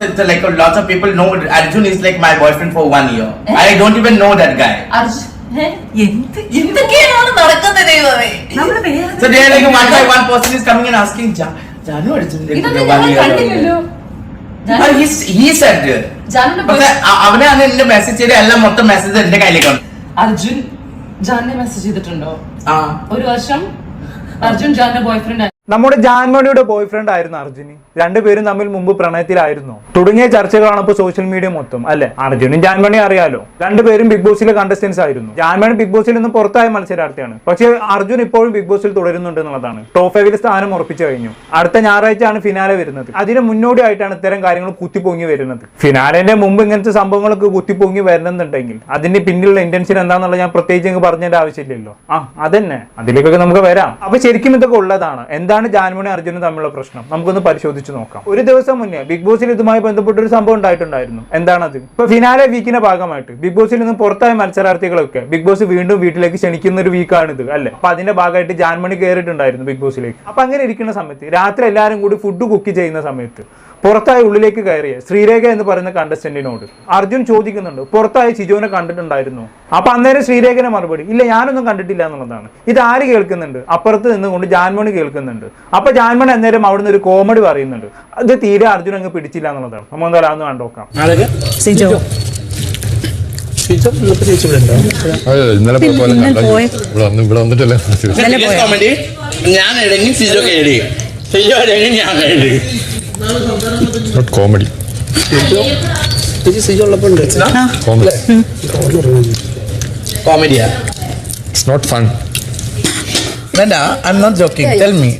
It's like a, lots of people know Arjun is like my boyfriend for one year. Eh? I don't even know that guy. Arjun. എന്തൊക്കെയാണ് നടക്കുന്നത് So they are like one by one person is coming and asking, "Ja- Janu Arjun one year കണ്ടില്ലല്ലോ old." Ah, he boy- അ- അവനാണ് എന്റെ message ചെയ്ത് എല്ലാം മൊത്തം message എന്റെ കയ്യിലേക്കാണ് അർജുൻ ജാനെ മെസ്സേജ് ചെയ്തിട്ടുണ്ടോ ഒരു വർഷം അർജുൻ ജാന്റെ ബോയ് ഫ്രണ്ട് നമ്മുടെ ജാൻമണിയുടെ ബോയ് ഫ്രണ്ട് ആയിരുന്നു അർജുന്. രണ്ടുപേരും തമ്മിൽ മുമ്പ് പ്രണയത്തിലായിരുന്നു. തുടങ്ങിയ ചർച്ചകളാണ് ഇപ്പോൾ സോഷ്യൽ മീഡിയ മൊത്തം അല്ലെ? അർജുനും ജാൻമണി അറിയാലോ? രണ്ടുപേരും ബിഗ് ബോസിലെ കണ്ടസ്റ്റൻസ് ആയിരുന്നു. ജാൻമണി ബിഗ് ബോസിൽ നിന്ന് പുറത്തായ മത്സരാർത്ഥിയാണ്. പക്ഷേ അർജുൻ ഇപ്പോഴും ബിഗ് ബോസിൽ തുടരുന്നുണ്ട് എന്നുള്ളതാണ്. ടോപ്പ് സ്ഥാനം ഉറപ്പിച്ചു കഴിഞ്ഞു. അടുത്ത ഞായറാഴ്ചയാണ് ഫിനാലെ വരുന്നത്. അതിന് മുന്നോടിയായിട്ടാണ് ഇത്തരം കാര്യങ്ങൾ കുത്തിപ്പൊങ്ങി വരുന്നത്. ഫിനാലിന്റെ മുമ്പ് ഇങ്ങനത്തെ സംഭവങ്ങളൊക്കെ കുത്തിപ്പൊങ്ങി വരുന്നുണ്ടെങ്കിൽ അതിന്റെ പിന്നിലുള്ള ഇന്റൻഷൻ എന്താണെന്നുള്ളത് ഞാൻ പ്രത്യേകിച്ച് പറഞ്ഞതിന്റെ ആവശ്യമില്ലല്ലോ. ആ അതന്നെ. അതിലേക്കൊക്കെ നമുക്ക് വരാം. അപ്പൊ ശരിക്കും ഇതൊക്കെ ഉള്ളതാണ്. എന്താണ് ജാൻമണി അർജുനും തമ്മിലുള്ള പ്രശ്നം? നമുക്കൊന്ന് പരിശോധിച്ച് നോക്കാം. ഒരു ദിവസം മുന്നേ ബിഗ് ബോസിൽ ഇതുമായി ബന്ധപ്പെട്ട ഒരു സംഭവം ഉണ്ടായിട്ടുണ്ടായിരുന്നു. എന്താണത്? ഇപ്പൊ ഫിനാലെ വീക്കിന്റെ ഭാഗമായിട്ട് ബിഗ് ബോസിൽ നിന്ന് പുറത്തായ മത്സരാർത്ഥികളൊക്കെ ബിഗ് ബോസ് വീണ്ടും വീട്ടിലേക്ക് ക്ഷണിക്കുന്ന ഒരു വീക്കാണിത് അല്ലെ? അപ്പൊ അതിന്റെ ഭാഗമായിട്ട് ജാൻമണി കയറിയിട്ടുണ്ടായിരുന്നു ബിഗ് ബോസിലേക്ക്. അപ്പൊ അങ്ങനെ ഇരിക്കുന്ന സമയത്ത് രാത്രി എല്ലാവരും കൂടി ഫുഡ് കുക്ക് ചെയ്യുന്ന സമയത്ത് പുറത്തായി ഉള്ളിലേക്ക് കയറിയ ശ്രീരേഖ എന്ന് പറയുന്ന കണ്ടസ്റ്റന്റിനോട് അർജുൻ ചോദിക്കുന്നുണ്ട് പുറത്തായി സിജോനെ കണ്ടിട്ടുണ്ടായിരുന്നു? അപ്പൊ അന്നേരം ശ്രീരേഖനെ മറുപടി ഇല്ല ഞാനൊന്നും കണ്ടിട്ടില്ല എന്നുള്ളതാണ്. ഇത് ആര് കേൾക്കുന്നുണ്ട്? അപ്പുറത്ത് നിന്നുകൊണ്ട് ജാൻമണി കേൾക്കുന്നുണ്ട്. അപ്പൊ ജാൻമണി അന്നേരം അവിടുന്ന് ഒരു കോമഡി പറയുന്നുണ്ട്. അത് തീരെ അർജുൻ അങ്ങ് പിടിച്ചില്ല എന്നുള്ളതാണ്. നമ്മൾ എന്തായാലും അതൊന്ന് കണ്ടോക്കാം സിജോ. ഇന്നലെ ഇവിടെ വന്നിട്ടല്ലേ? ഞാൻ ഇടങ്ങി സിജോ കേടി സിജോ ഇടങ്ങി ഞാൻ നോട്ട് കോമഡി കോമഡി കോമഡിയാ. ഇറ്റ്സ് നോട്ട് ഫൺ വേണ്ട I'm not joking tell me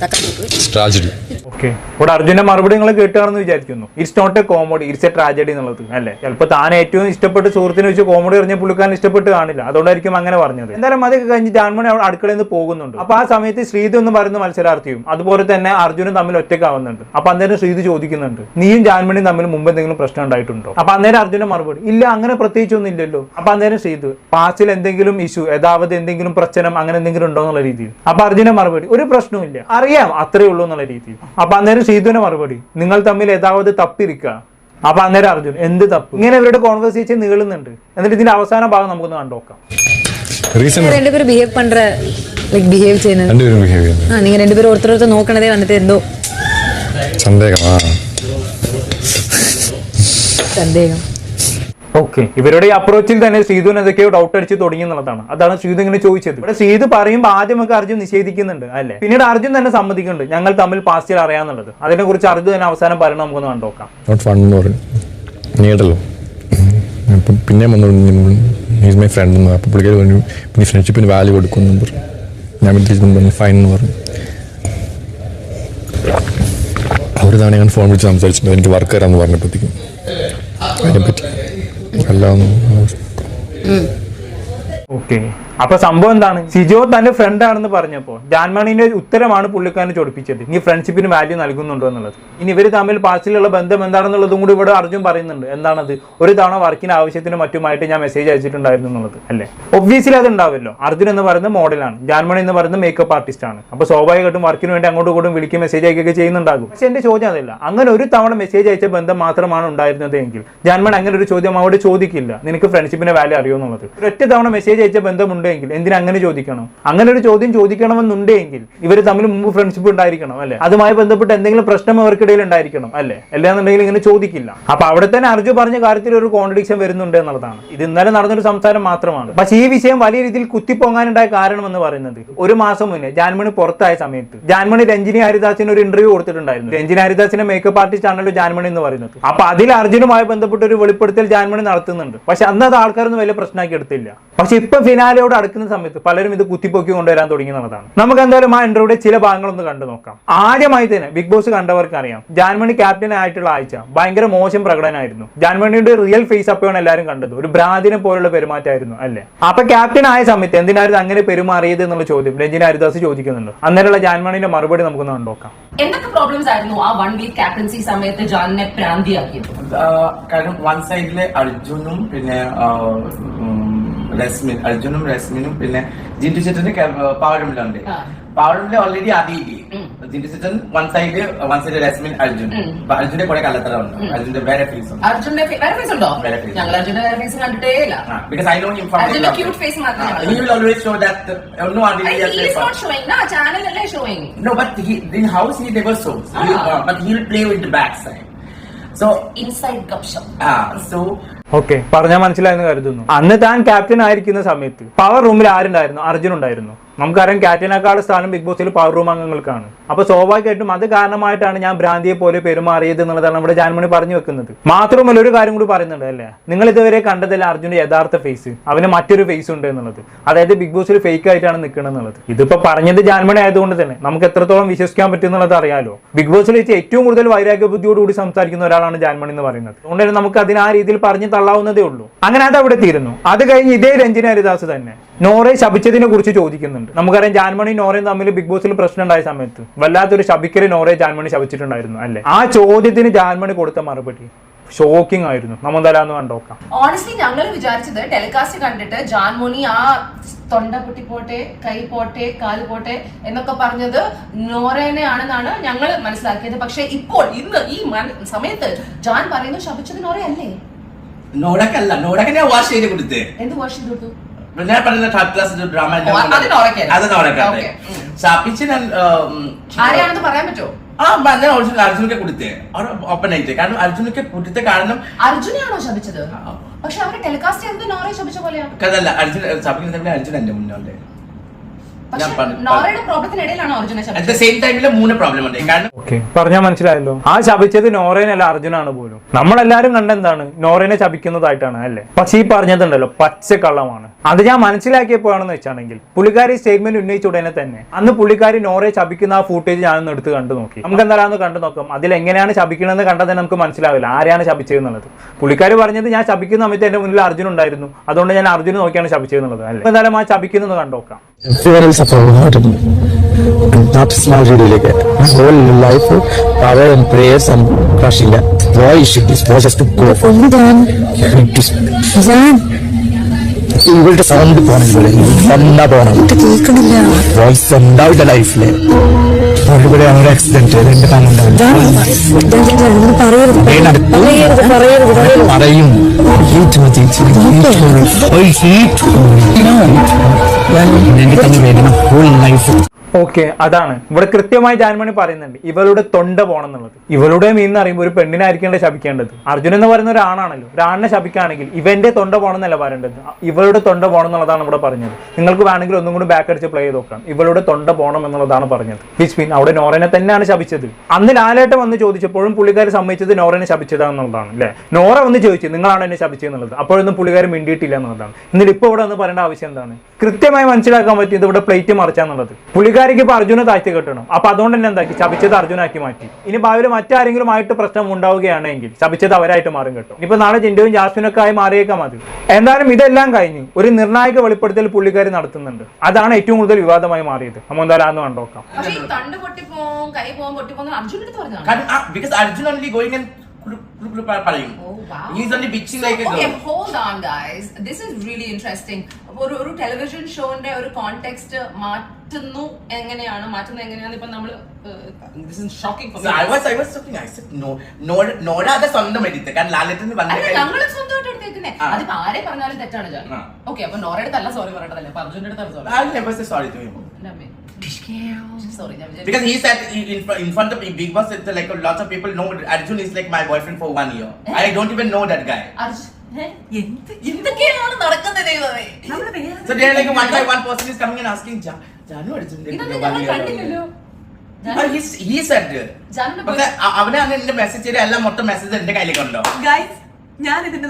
tragedy okay ഇവിടെ അർജുന്റെ മറുപടി നിങ്ങൾ കേട്ടുകയാണെന്ന് വിചാരിക്കുന്നു. It's not a comedy it's a tragedy എന്നുള്ളത്. അല്ലേ? ചിലപ്പോൾ താൻ ഏറ്റവും ഇഷ്ടപ്പെട്ട സുഹൃത്തിനെ വെച്ച് കോമഡി പറഞ്ഞ പുള്ളിക്കാരൻ ഇഷ്ടപ്പെട്ട് കാണില്ല. അതുകൊണ്ടായിരിക്കും അങ്ങനെ പറഞ്ഞത്. എന്തായാലും അതൊക്കെ കഴിഞ്ഞ് ജാൻമണി അവിടെ അടുക്കളയിൽ നിന്ന് പോകുന്നുണ്ട്. അപ്പൊ ആ സമയത്ത് ശ്രീതു എന്ന് പറയുന്ന മത്സരാർത്ഥിയും അതുപോലെ തന്നെ അർജുനും തമ്മിൽ ഒറ്റക്കാവുന്നുണ്ട് അപ്പൊ അന്നേരം ശ്രീതു ചോദിക്കുന്നുണ്ട് നീയും ജാൻമണിയും തമ്മിൽ മുമ്പ് എന്തെങ്കിലും പ്രശ്നം ഉണ്ടായിട്ടുണ്ടോ? അപ്പൊ അന്നേരം അർജുന്റെ മറുപടി ഇല്ല അങ്ങനെ പ്രത്യേകിച്ചൊന്നും ഇല്ലല്ലോ അപ്പൊ അന്നേരം ശ്രീതു പാസ്റ്റിൽ എന്തെങ്കിലും ഇഷ്യൂ യഥാവത് എന്തെങ്കിലും പ്രശ്നം അങ്ങനെ എന്തെങ്കിലും ഉണ്ടോ? എന്നുള്ള രീതിയിൽ. അപ്പൊ അർജുന മറുപടി ഒരു പ്രശ്നവും ഇല്ല അറിയാം അത്രേ ഉള്ളൂ എന്നുള്ള രീതിയിൽ. അപ്പൊ അന്നേരം ശ്രീതുവിന്റെ മറുപടി നിങ്ങൾ തമ്മിൽ യഥാവത് തപ്പിരിക്കുക അപ്പൊ അന്നേരം അർജുൻ എന്ത് തപ്പ് ഇങ്ങനെ ഇവരുടെ കോൺവെർസേഷൻ നീളുന്നുണ്ട് എന്നിട്ട് ഇതിന്റെ അവസാന ഭാഗം നമുക്കൊന്ന് കണ്ടോക്കാം റീസൺ ரெண்டு பேரும் பிஹேவ் பண்ற லைக் பிஹேவ் ചെയ്യുന്നത് രണ്ടുപേരും ബിഹേവ് ചെയ്യുന്നത് ആ നിങ്ങൾ രണ്ടുപേരും ഒരുത്തർ ഒരുത്തർ നോക്കണതേ വന്നിട്ട് എന്തോ സന്ദേഹം ആ സന്ദേഹം ഓക്കെ. ഇവരുടെ ഈ അപ്രോച്ചിൽ തന്നെ ശ്രീധുവിന് എന്തൊക്കെയോ ഡൗട്ട് അടിച്ച് തുടങ്ങി എന്നുള്ളതാണ്. അതാണ് ശ്രീധു ഇങ്ങനെ ചോദിച്ചത്. ഇവിടെ ശ്രീധു പറയുമ്പോൾ ആദ്യമൊക്കെ അർജുൻ നിഷേധിക്കുന്നുണ്ട് അല്ലെ? പിന്നീട് അർജുൻ തന്നെ സമ്മതിക്കുന്നുണ്ട്. ഞങ്ങൾ തമ്മിൽ പാസ്റ്റിൽ അറിയാന്നുള്ളത്. അതിനെ കുറിച്ച് അർജുൻ തന്നെ അവസാനം പറയണം നമുക്കൊന്ന് കണ്ടോക്കാം പിന്നെ ഈസ് മൈ ഫ്രണ്ട് എന്ന് പിന്നെ ഫ്രണ്ട്ഷിപ്പിന് വാല്യൂ കൊടുക്കുന്നു ഞാൻ പറഞ്ഞു ഫൈൻ എന്ന് പറഞ്ഞു. ഒരു തവണ ഞാൻ ഫോൺ വിളിച്ച് സംസാരിച്ചിട്ടുണ്ട്. എനിക്ക് വർക്ക് തരാമെന്ന് പറഞ്ഞപ്പോഴത്തേക്കും. അതിനെപ്പറ്റി എല്ലാം ഓക്കെ അപ്പൊ സംഭവം എന്താണ്? സിജോ തന്റെ ഫ്രണ്ട് ആണെന്ന് പറഞ്ഞപ്പോ ജാൻമണിന്റെ ഉത്തരമാണ് പുള്ളിക്കാരനെ ചൊടിപ്പിച്ചത്. നീ ഫ്രണ്ട്ഷിപ്പിന് വാല്യൂ നൽകുന്നുണ്ടോ എന്നുള്ളത്. ഇനി ഇവർ തമ്മിൽ പാസ്റ്റിലുള്ള ബന്ധം എന്താണെന്നുള്ളതും കൂടി ഇവിടെ അർജുൻ പറയുന്നുണ്ട്. എന്താണത്? ഒരു തവണ വർക്കിന് ആവശ്യത്തിന് മറ്റുമായിട്ട് ഞാൻ മെസ്സേജ് അയച്ചിട്ടുണ്ടായിരുന്നു എന്നുള്ളത് അല്ലേ? ഒബ്വിയസ്ലി അത് ഉണ്ടാവില്ലോ. അർജുൻ എന്ന് പറയുന്നത് മോഡലാണ് ജാൻമണി എന്ന് പറയുന്നത് മേക്കപ്പ് ആർട്ടിസ്റ്റ് ആണ്. അപ്പൊ സ്വാഭാവികമായിട്ടും വർക്കിന് വേണ്ടി അങ്ങോട്ടും ഇങ്ങോട്ടും വിളിക്കുക മെസ്സേജ് അയക്കുകയൊക്കെ ചെയ്യുന്നുണ്ടാകും. പക്ഷെ എന്റെ ചോദ്യം അതല്ല. അങ്ങനെ ഒരു തവണ മെസ്സേജ് അയച്ച ബന്ധം മാത്രമാണ് ഉണ്ടായിരുന്നത് എങ്കിൽ ജാൻമണി അങ്ങനെ ഒരു ചോദ്യം അവിടെ ചോദിക്കില്ല. നിനക്ക് ഫ്രണ്ട്ഷിപ്പിന്റെ വാല്യൂ അറിയുമെന്നുള്ളത് ഒറ്റ തവണ മെസ്സേജ് അയച്ച ബന്ധമുണ്ടെങ്കിൽ എന്തിനാ അങ്ങനെ ചോദിക്കണം? അങ്ങനെ ഒരു ചോദ്യം ചോദിക്കണമെന്നുണ്ടെങ്കിൽ ഇവർ തമ്മിൽ മുമ്പ് ഫ്രണ്ട്ഷിപ്പ് ഉണ്ടായിരിക്കണം അല്ലെ? അതുമായി ബന്ധപ്പെട്ട് എന്തെങ്കിലും പ്രശ്നം അവർക്കിടയിൽ ഉണ്ടായിരിക്കണം അല്ലെ? അല്ലാന്നുണ്ടെങ്കിൽ ഇങ്ങനെ ചോദിക്കില്ല. അപ്പൊ അവിടെ തന്നെ അർജു പറഞ്ഞ കാര്യത്തിൽ ഒരു കോൺട്രഡിക്ഷൻ വരുന്നുണ്ട് എന്നുള്ളതാണ്. ഇത് ഇന്നലെ നടന്നൊരു സംസാരം മാത്രമാണ്. പക്ഷേ ഈ വിഷയം വലിയ രീതിയിൽ കുത്തിപ്പൊങ്ങാനുണ്ടായ കാരണം എന്ന് പറയുന്നത് ഒരു മാസം മുന്നേ ജാൻമണി പുറത്തായ സമയത്ത് ജാൻമണി രഞ്ജിനി ഹരിദാസിന് ഒരു ഇന്റർവ്യൂ കൊടുത്തിട്ടുണ്ടായിരുന്നു. രഞ്ജിനി ഹരിദാസിന്റെ മേക്കപ്പ് ആർട്ടിസ്റ്റ് ആണല്ലോ ജാൻമണി എന്ന് പറയുന്നത്. അപ്പൊ അതിൽ അർജുനുമായി ബന്ധപ്പെട്ട് ഒരു വെളിപ്പെടുത്തൽ ജാൻമണി നടത്തുന്നുണ്ട്. പക്ഷെ അന്ന് അത് ആൾക്കാരൊന്നും വലിയ പ്രശ്നമാക്കി എടുത്തില്ല. പക്ഷെ ഇപ്പൊ ഫിനാലയോട് അടുക്കുന്ന സമയത്ത് പലരും ഇത് കുത്തിപ്പൊക്കി കൊണ്ടുവരാൻ തുടങ്ങി എന്നുള്ളതാണ് നമുക്ക് എന്തായാലും ആ ഇന്റർവ്യൂടെ ചില ഭാഗങ്ങളൊന്ന് കണ്ടു നോക്കാം. ആദ്യമായി തന്നെ ബിഗ് ബോസ് കണ്ടവർക്ക് അറിയാം ജാൻമണി ക്യാപ്റ്റൻ ആയിട്ടുള്ള ആഴ്ച ഭയങ്കര മോശം പ്രകടനമായിരുന്നു. ജാൻമണിയുടെ റിയൽ ഫേസ് അപ്പയാണ് എല്ലാവരും കണ്ടത്. ഒരു ഭ്രാന്തിനെ പോലുള്ള പെരുമാറ്റമായിരുന്നു അല്ലേ? അപ്പൊ ക്യാപ്റ്റൻ ആയ സമയത്ത് എന്തിനായിരുന്നു അങ്ങനെ പെരുമാറിയത് എന്നുള്ള ചോദ്യം രഞ്ജിന ഹരിദാസ് ചോദിക്കുന്നുണ്ട്. അന്നേരമുള്ള ജാൻമണിന്റെ മറുപടി നമുക്കൊന്ന് കണ്ടോക്കാം എന്തൊക്കെ പ്രോബ്ലംസ് ആയിരുന്നു ആ വൺ വീക്ക് ക്യാപ്റ്റൻസി സമയത്ത് ജാനിനെ പ്രാന്തിയാക്കിയത് കാരണം വൺ സൈഡിലെ അർജുനും പിന്നെ ആ, ഉം, രശ്മിൻ അർജുനും രശ്മിനും പിന്നെ ജിന്റു ചേട്ടന്റെ പാവഴമിലുണ്ട് ആ. പാവഴമിൽ ഓൾറെഡി അറിയില്ലേ ജിൻഡു ചേട്ടൻ വൺ സൈഡ് വൺ സൈഡ് രശ്മിൻ അർജുൻ. അപ്പൊ അർജുന്റെ കുറെ കള്ളത്തരമുണ്ട് അർജുന്റെ വേറെ ഫീസ് ഉണ്ട്? അർജുന്റെ ഫെ- വേറെ ഫേസ് ഉണ്ടോ? വേറെ face. ഞങ്ങൾ അർജുന്റെ വേറെ ഫേസ് കണ്ടിട്ടേ ഇല്ല. Because I know him from അർജുന്റെ ക്യൂട്ട് ഫേസ് മാത്രമേ he will always show that. uh, no one not showing നാ ചാനലല്ലേ showing no but he in house he never shows. He, Ah. uh, but he'll play with the backside. So inside കപ്ഷം ah so okay. പറഞ്ഞാൽ മനസ്സിലായെന്ന് കരുതുന്നു. അന്ന് താൻ captain ആയിരിക്കുന്ന സമയത്ത് power റൂമിൽ ആരുണ്ടായിരുന്നു? അർജുൻ ഉണ്ടായിരുന്നു. നമുക്കറിയാം ക്യാപ്റ്റനേക്കാൾ സ്ഥാനം ബിഗ് ബോസിൽ പവർ റൂം അംഗങ്ങൾക്കാണ്. അപ്പൊ സ്വാഭാവികമായിട്ടും അത് കാരണമായിട്ടാണ് ഞാൻ ഭ്രാന്തിയെ പോലെ പെരുമാറിയത് എന്നുള്ളതാണ് നമ്മുടെ ജാൻമണി പറഞ്ഞു വെക്കുന്നത്. മാത്രമല്ല ഒരു കാര്യം കൂടി പറയുന്നുണ്ട് അല്ലേ? നിങ്ങൾ ഇതുവരെ കണ്ടതല്ല അർജുന്റെ യഥാർത്ഥ ഫേസ് അവന് മറ്റൊരു ഫേസ് ഉണ്ട് എന്നുള്ളത്. അതായത് ബിഗ് ബോസിൽ ഫേക്ക് ആയിട്ടാണ് നിൽക്കുന്നത് എന്നുള്ളത്. ഇതിപ്പോ പറഞ്ഞത് ജാൻമണി ആയതുകൊണ്ട് തന്നെ നമുക്ക് എത്രത്തോളം വിശ്വസിക്കാൻ പറ്റും എന്നുള്ളത് അറിയാലോ ബിഗ് ബോസിൽ വെച്ച് ഏറ്റവും കൂടുതൽ വൈരാഗ്യ ബുദ്ധിയോടുകൂടി സംസാരിക്കുന്ന ഒരാളാണ് ജാൻമണി എന്ന് പറയുന്നത്. അതുകൊണ്ട് തന്നെ നമുക്ക് അതിന് ആ രീതിയിൽ പറഞ്ഞു തള്ളാവുന്നതേ ഉള്ളൂ. അങ്ങനെ അത് അവിടെ തീരുന്നു. അത് കഴിഞ്ഞ് ഇതേ രഞ്ജന ഹരിദാസ് തന്നെ നോറെ ശപിച്ചതിനെ കുറിച്ച് ചോദിക്കുന്നുണ്ട്. നമുക്കറിയാം ജാൻമണി നോറയും തമ്മിൽ ബിഗ് ബോസിൽ പ്രശ്നം ഉണ്ടായ സമയത്ത് വല്ലാത്തൊരു ശബിക്കൽ നോറെ ജാൻമണി ശപിച്ചിട്ടുണ്ടായിരുന്നു അല്ലെ? ആ ചോദ്യത്തിന് ജാൻമണി കൊടുത്ത മറുപടി ഷോക്കിംഗ് ആയിരുന്നു. നമ്മൾ തരാന്ന് കണ്ടോക്കാം ഓണസ്റ്റ്ലി ഞങ്ങൾ വിചാരിച്ചത് ടെലികാസ്റ്റ് കണ്ടിട്ട് ജാൻമോണി ആ തൊണ്ട പൊട്ടി പോട്ടെ കൈ പോട്ടെ കാൽ പോട്ടെ എന്നൊക്കെ പറഞ്ഞത് നോറേനെ ആണെന്നാണ് ഞങ്ങൾ മനസ്സിലാക്കിയത്. പക്ഷെ ഇപ്പോൾ ഇന്ന് ഈ സമയത്ത് ജാൻ പറയുന്നു ശപിച്ചത് നോറയല്ലേ നോടക്കല്ല നോടക്കനെ വാഷ് ചെയ്ത് കൊടുത്തേ. എന്ത് വാഷ് ചെയ്ത് കൊടുത്തു? ഞാൻ പറയുന്ന തേർഡ് ക്ലാസ് ഡ്രാമ ഓ, അത് നോറയ്ക്കല്ല. അത് നോടക്കല്ലേ Okay. ഉം. ശാപ്പിച്ച് ഞാൻ ആരെയാണെന്ന് പറയാൻ പറ്റുമോ ആ ഞാൻ ഒറിജിനൽ അർജുനൊക്കെ കൊടുത്തേ. അവിടെ ഓപ്പൺ ആയിട്ട്. കാരണം അർജുനൊക്കെ കൊടുത്ത കാരണം അർജുനെയാണോ ശപിച്ചത്? പക്ഷെ അവർ ടെലികാസ്റ്റ് എന്ത് നോറയെ ശപിച്ച പോലെയാണ് കഥല്ല അർജുൻ ശപിക്കുന്ന സമയത്ത് അർജുൻ എന്റെ മുന്നോട്ട് പറഞ്ഞു- നോറയുടെ പ്രോബ്ലത്തിനിടയിലാണോ അർജുനെ അറ്റ് ദ ശപിച്ചത് ടൈമിൽ മൂന്ന് പ്രോബ്ലം ഉണ്ട്. കാരണം ഓക്കെ. പറഞ്ഞാൽ മനസ്സിലായല്ലോ. ആ ശപിച്ചത് നോറേനല്ല അർജുനാണ് പോലും. നമ്മളെല്ലാരും കണ്ടെന്താണ്? നോറേനെ ശപിക്കുന്നതായിട്ടാണ് അല്ലേ? പക്ഷെ ഈ പറഞ്ഞതുണ്ടല്ലോ പച്ചക്കള്ളമാണ്. അത് ഞാൻ മനസ്സിലാക്കിയപ്പോഴാണെന്ന് വെച്ചാണെങ്കിൽ പുള്ളിക്കാരി സ്റ്റേറ്റ്മെന്റ് ഉന്നയിച്ച ഉടനെ തന്നെ അന്ന് പുള്ളിക്കാരി നോറെ ചപിക്കുന്ന ആ ഫൂട്ടേജ് ഞാനൊന്ന് എടുത്ത് കണ്ടു നോക്കി. നമുക്ക് എന്താണെന്ന് കണ്ടു നോക്കാം. അതിൽ എങ്ങനെയാണ് ശപിക്കണമെന്ന് കണ്ടാൽ തന്നെ നമുക്ക് മനസ്സിലാവില്ല. ആരെയാണ് ചപിച്ചതെന്നുള്ളത് പുള്ളിക്കാരി പറഞ്ഞത് ഞാൻ ചപിക്കുന്ന സമയത്ത് എന്റെ മുന്നിൽ അർജുൻ ഉണ്ടായിരുന്നു. അതുകൊണ്ട് ഞാൻ അർജുൻ നോക്കിയാണ് ചപിച്ചതെന്നുള്ളത് അല്ലേ? എന്തായാലും ആ ശപിക്കുന്നത് കണ്ടു നോക്കാം. Everyone else have forgotten. And that is my really like my whole life, power and prayers and crushing. That. Why should this boy to go for ഇവളുടെ സൗണ്ട് പോണം ഇവിടെ എന്താ പോണം. വോയിസ് ഉണ്ടാവില്ല ലൈഫിൽ ഇവിടെ ഒരു ആക്സിഡന്റ് എന്റെ പറയും. മതി ഹീറ്റ് എന്റെ തന്നെ വേദന. ഹോൾ ലൈഫ് ഓക്കെ അതാണ്. ഇവിടെ കൃത്യമായി ജാൻമണി പറയുന്നുണ്ട് ഇവളുടെ തൊണ്ട പോണം എന്നുള്ളത് ഇവളുടെ മീൻ എന്ന് പറയുമ്പോൾ ഒരു പെണ്ണിനായിരിക്കേണ്ട ശപിക്കേണ്ടത്. അർജുൻ എന്ന് പറയുന്ന ഒരാണാണല്ലോ ഒരാണിനെ ഒരു ശപിക്കുകയാണെങ്കിൽ ഇവന്റെ തൊണ്ട പോണം എന്നല്ല പറയേണ്ടത് ഇവളുടെ തൊണ്ട പോണം എന്നുള്ളതാണ് ഇവിടെ പറഞ്ഞത്. നിങ്ങൾക്ക് വേണമെങ്കിൽ ഒന്നും കൂടി ബാക്ക് അടിച്ച് പ്ലേ ചെയ്ത് നോക്കാം. ഇവളുടെ തൊണ്ട പോണം എന്നുള്ളതാണ് പറഞ്ഞത്. വിച്ച് മീൻ അവിടെ നോറനെ തന്നെയാണ് ശപിച്ചത്. അന്ന് ലാലേട്ടൻ വന്ന് ചോദിച്ചപ്പോഴും പുള്ളിക്കാർ സമ്മതിച്ചത് നോറനെ ശപിച്ചതാണെന്നുള്ളതാണ് അല്ലേ? നോറ വന്ന് ചോദിച്ചു നിങ്ങളാണ് എന്നെ ശപിച്ചതെന്നുള്ളത്? അപ്പോഴൊന്നും പുള്ളിക്കാർ മിണ്ടിയിട്ടില്ല എന്നുള്ളതാണ്. എന്നിട്ട് ഇപ്പോൾ ഇവിടെ ഒന്ന് പറയേണ്ട ആവശ്യം എന്താണ്? കൃത്യമായി മനസ്സിലാക്കാൻ പറ്റിയത് ഇവിടെ പ്ലേറ്റ് മറിച്ചാന്നുള്ളത്. പുള്ളിക്കാരിക്ക് ഇപ്പൊ അർജുനെ താഴ്ത്തി കെട്ടണം. അപ്പോൾ അതുകൊണ്ട് തന്നെ എന്താക്കി? ശപിച്ചത് അർജുനാക്കി മാറ്റി. ഇനി ഭാവിയിൽ മറ്റാരെങ്കിലും ആയിട്ട് പ്രശ്നം ഉണ്ടാവുകയാണെങ്കിൽ ശപിച്ചത് അവരായിട്ട് മാറും കേട്ടോ. ഇപ്പോൾ നാളെ ജിൻഡുവും ജാസ്മിനൊക്കെ ആയി മാറിയേക്കാം മതി എന്തായാലും ഇതെല്ലാം കഴിഞ്ഞ് ഒരു നിർണായക വെളിപ്പെടുത്തൽ പുള്ളിക്കാരി നടത്തുന്നുണ്ട്. അതാണ് ഏറ്റവും കൂടുതൽ വിവാദമായി മാറിയത്. നമ്മൾ എന്തായാലും അന്ന് കണ്ടോക്കാം അർജുൻ പറഞ്ഞതാണ് He's Oh, wow. Is only bitching like okay, hold on, guys. This is really interesting. ഒരു ഒരു ടെലിവിഷൻ ഷോന്റെ ഒരു കോണ്ടെക്സ്റ്റ് മാറ്റുന്നു എങ്ങനെയാണ് മാറ്റുന്നത് എങ്ങനെയാണ് ഇപ്പൊ നമ്മൾ this is shocking for So I was, I was talking, I said, no, no, നോട അത് സ്വന്തം എടുത്ത് കാരണം ലാലേട്ടന് വന്ന അല്ല സ്വന്തമായിട്ട് എടുത്തേക്കുന്നേ ആ. ആരെ പറഞ്ഞാലും തെറ്റാണ് ഓക്കെ അപ്പൊ നോറയുടെ അല്ല സോറി പറയേണ്ടതല്ലേ അർജുന്റെ അടുത്താണ് sorry sorry to him. Sorry ഞാൻ വിചാരിച്ചു Because he said in, in fr- in front of Big Boss, it's like lots lot of people know Arjun is like my boyfriend for one year. I don't even know that guy. എന്തൊക്കെയാണ് നടക്കുന്നത് ദൈവമേ So they're like one by one person is coming and asking, ja, Janu Arjun. like, ഇതൊന്നും one ഞങ്ങൾ year കണ്ടില്ലല്ലോ ago." But he's, he said. ജാനുവിന്റെ പക്ഷെ അ- അവനാണ് എന്റെ message ചെയ്ത് എല്ലാം മൊത്തം മെസ്സേജ് എന്റെ ഗൈസ് ഞാൻ ഇതിന്റെ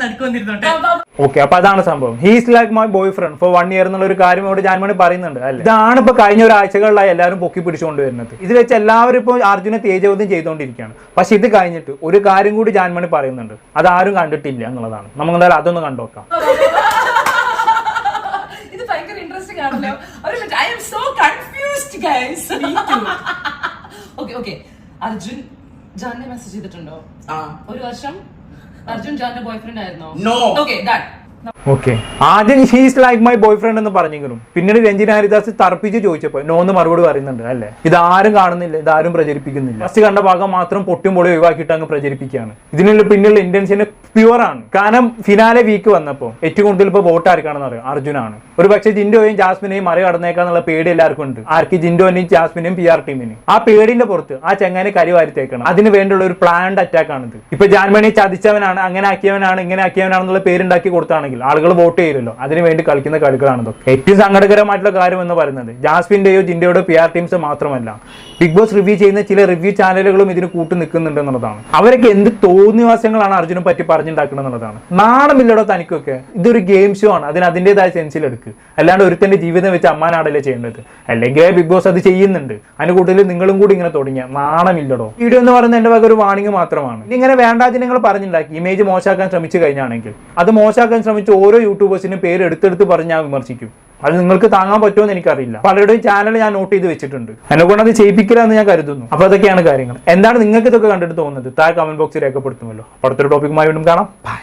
ഓക്കെ അപ്പൊ അതാണ് സംഭവം. He's like my boyfriend for one year എന്നുള്ള ഒരു കാര്യം ഇവിടെ ജാൻമണി പറയുന്നുണ്ട് അല്ലേ? ഇതാണ് ഇപ്പൊ കഴിഞ്ഞ ഒരാഴ്ചകളിലായി എല്ലാവരും പൊക്കി പിടിച്ചുകൊണ്ട് വരുന്നത്. ഇത് വെച്ച് എല്ലാവരും ഇപ്പോൾ അർജുനെ തേജോദ്യം ചെയ്തുകൊണ്ടിരിക്കുകയാണ്. പക്ഷെ ഇത് കഴിഞ്ഞിട്ട് ഒരു കാര്യം കൂടി ജാൻമണി പറയുന്നുണ്ട്. അത് ആരും കണ്ടിട്ടില്ല എന്നുള്ളതാണ്. നമുക്ക് എന്തായാലും അതൊന്ന് കണ്ടുനോക്കാം. ഇത് ഭയങ്കര ഇൻട്രസ്റ്റിംഗ് ആണല്ലോ. ഒരു minute I am so confused guys okay okay Arjun Jane message ചെയ്തിട്ടുണ്ടോ? ഒരു വർഷം അർജുൻ ജാന്റെ ബോയ്ഫ്രണ്ട് ആയിരുന്നോ? നോ ഓക്കെ ഡൺ ഓക്കെ ആദ്യം she's like my boyfriend എന്ന് പറഞ്ഞെങ്കിലും പിന്നീട് രഞ്ജിന ഹരിദാസ് തർപ്പിച്ച് ചോദിച്ചപ്പോൾ നോ എന്ന് മറുപടി പറയുന്നുണ്ട് അല്ലേ? ഇതാരും കാണുന്നില്ല ഇതാരും പ്രചരിപ്പിക്കുന്നില്ല. ഫസ്റ്റ് കണ്ട ഭാഗം മാത്രം പൊട്ടും പൊളി ഒഴിവാക്കിയിട്ട് അങ്ങ് പ്രചരിപ്പിക്കുകയാണ്. ഇതിനുള്ള പിന്നിലുള്ള ഇന്റൻഷൻ പ്യുവർ ആണ്. കാരണം ഫിനാലെ വീക്ക് വന്നപ്പോൾ ഏറ്റവും കൂടുതൽ ഇപ്പോൾ വോട്ട് ആർക്കാണെന്ന് അറിയാം? അർജുനാണ്. ഒരു പക്ഷേ ജിൻഡോയും ജാസ്മിനെയും മറികടന്നേക്കാന്നുള്ള പേടി എല്ലാവർക്കും ഉണ്ട്. ആർക്ക്? ജിൻഡോനെയും ജാസ്മിനെയും പി ആർ ടീമിന് ആ പേടിന്റെ പുറത്ത് ആ ചെങ്ങാനെ കരി വാരിത്തേക്കണം അതിന് വേണ്ടിയുള്ള ഒരു പ്ലാൻഡ് അറ്റാക്ക് ആണിത്. ഇപ്പൊ ജാൻമണിയെ ചതിച്ചവനാണ് അങ്ങനെ ആക്കിയവനാണ് ഇങ്ങനെ ആക്കിയവനാണെന്നുള്ള പേരുണ്ടാക്കി കൊടുത്താണെങ്കിൽ ആളുകൾ വോട്ട് ചെയ്യില്ലല്ലോ. അതിനു വേണ്ടി കളിക്കുന്ന കളികളാണ് ഏറ്റവും സങ്കടകരമായിട്ടുള്ള കാര്യം എന്ന് പറയുന്നത് ജാസ്മിന്റെയോ ജിൻഡോയുടെ പി ആർ ടീംസ് മാത്രമല്ല. ബിഗ് ബോസ് റിവ്യൂ ചെയ്യുന്ന ചില റിവ്യൂ ചാനലുകളും ഇതിന് കൂട്ടു നിൽക്കുന്നുണ്ട് എന്നുള്ളതാണ്. അവരൊക്കെ എന്ത് തോന്നിവാസങ്ങളാണ് അർജുനെ പറ്റി പറഞ്ഞുണ്ടാക്കുന്നത് നാണമില്ലടോ തനിക്കൊക്കെ. ഇതൊരു ഗെയിം ഷോ ആണ്. അതിന് അതിന്റെതായ സെൻസിൽ എടുക്കുക അല്ലാണ്ട് ഒരുത്തന്റെ ജീവിതം വെച്ച് അമ്മാനാടല്ലേ ചെയ്യേണ്ടത്. അല്ലെങ്കിൽ ബിഗ് ബോസ് അത് ചെയ്യുന്നുണ്ട്. അതിന് കൂടുതൽ നിങ്ങളും കൂടി ഇങ്ങനെ തുടങ്ങിയ. നാണമില്ലടോ. വീഡിയോ എന്ന് പറയുന്നത് വക ഒരു വാണിംഗ് മാത്രമാണ്. ഇങ്ങനെ വേണ്ടാതെ നിങ്ങൾ പറഞ്ഞുണ്ടാക്കി. ഇമേജ് മോശമാക്കാൻ ശ്രമിച്ചു കഴിഞ്ഞാണെങ്കിൽ. അത് മോശമാക്കാൻ ശ്രമിച്ച ഓരോ യൂട്യൂബേഴ്സിനും പേര് എടുത്തെടുത്ത് പറഞ്ഞ് ഞാൻ വിമർശിക്കും. അത് നിങ്ങൾക്ക് താങ്ങാൻ പറ്റുമോ എന്ന് എനിക്കറിയില്ല പലരുടെയും ചാനൽ ഞാൻ നോട്ട് ചെയ്ത് വെച്ചിട്ടുണ്ട്. എന്നെ കൊണ്ട് അത് ചെയ്യിപ്പിക്കില്ല എന്ന് ഞാൻ കരുതുന്നു. അപ്പൊ അതൊക്കെയാണ് കാര്യങ്ങൾ. എന്താണ് നിങ്ങൾക്ക് ഇതൊക്കെ കണ്ടിട്ട് തോന്നുന്നത്? താഴെ കമന്റ് ബോക്സിൽ രേഖപ്പെടുത്തുമല്ലോ. അടുത്തൊരു ടോപ്പിക്കുമായി വീണ്ടും കാണാം. ബൈ